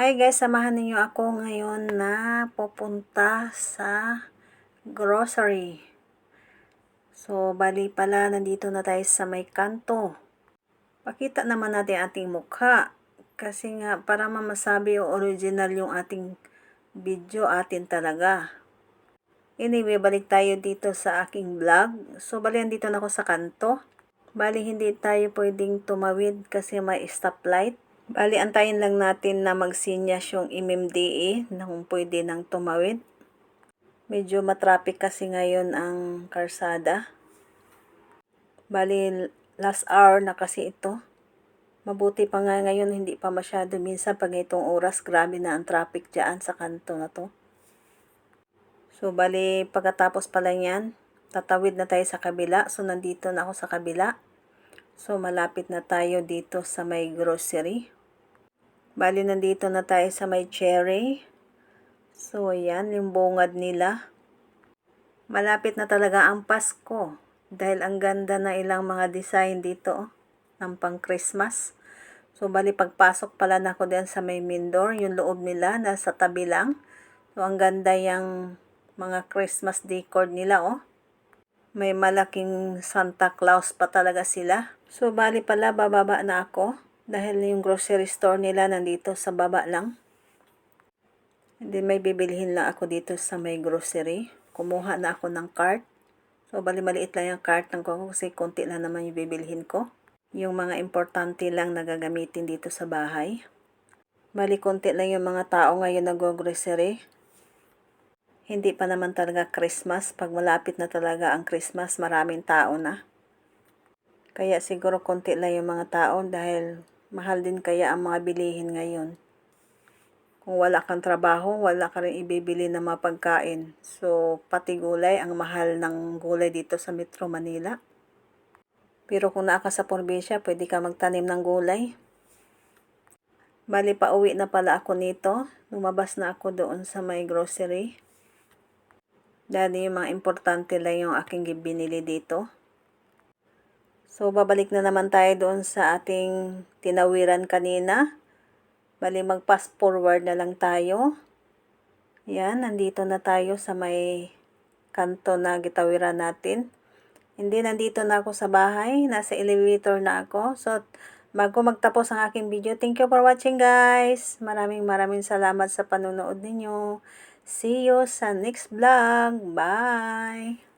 Hi guys, samahan ninyo ako ngayon na pupunta sa grocery. So, bali pala, nandito na tayo sa may kanto. Pakita naman natin ating mukha. Kasi nga, para mamasabi o original yung ating video, atin talaga. Anyway, balik tayo dito sa aking vlog. So, bali, andito na ako sa kanto. Bali, hindi tayo pwedeng tumawid kasi may stoplight. Bali, antayin lang natin na magsinyas yung MMDA na kung pwede nang tumawid. Medyo matraffic kasi ngayon ang karsada. Bali, last hour na kasi ito. Mabuti pa nga ngayon, hindi pa masyado. Minsan pag itong oras, grabe na ang traffic dyan sa kanto na to. So, bali, pagkatapos pala yan, tatawid na tayo sa kabila. So, nandito na ako sa kabila. So, malapit na tayo dito sa may grocery. Bali, nandito na tayo sa may cherry. So, ayan, yung bungad nila. Malapit na talaga ang Pasko. Dahil ang ganda na ilang mga design dito, oh, ng pang Christmas. So, bali, pagpasok pala na ako diyan sa may main door, yung loob nila, nasa tabi lang. So, ang ganda yung mga Christmas decor nila, oh. May malaking Santa Claus pa talaga sila. So, bali pala, bababa na ako. Dahil yung grocery store nila nandito sa baba lang. Hindi may bibilihin lang ako dito sa may grocery. Kumuha na ako ng cart. So, bali maliit lang yung cart ng ko kasi konti lang naman yung bibilihin ko. Yung mga importante lang na gagamitin dito sa bahay. Bali, konti lang yung mga tao ngayon nag-grocery. Hindi pa naman talaga Christmas. Pag malapit na talaga ang Christmas, maraming tao na. Kaya siguro konti lang yung mga tao dahil mahal din kaya ang mga bilihin ngayon. Kung wala kang trabaho, wala ka rin ibibili ng mga pagkain. So, pati gulay, ang mahal ng gulay dito sa Metro Manila. Pero kung naa ka sa probinsya, pwede ka magtanim ng gulay. Bali, pauwi na pala ako nito. Lumabas na ako doon sa may grocery. Dahil yung mga importante lang yung aking binili dito. So, babalik na naman tayo doon sa ating tinawiran kanina. Bali, mag-fast forward na lang tayo. Yan, nandito na tayo sa may kanto na gitawiran natin. Hindi, nandito na ako sa bahay. Nasa elevator na ako. So, bago magtapos ang aking video, thank you for watching guys. Maraming maraming salamat sa panonood ninyo. See you sa next vlog. Bye!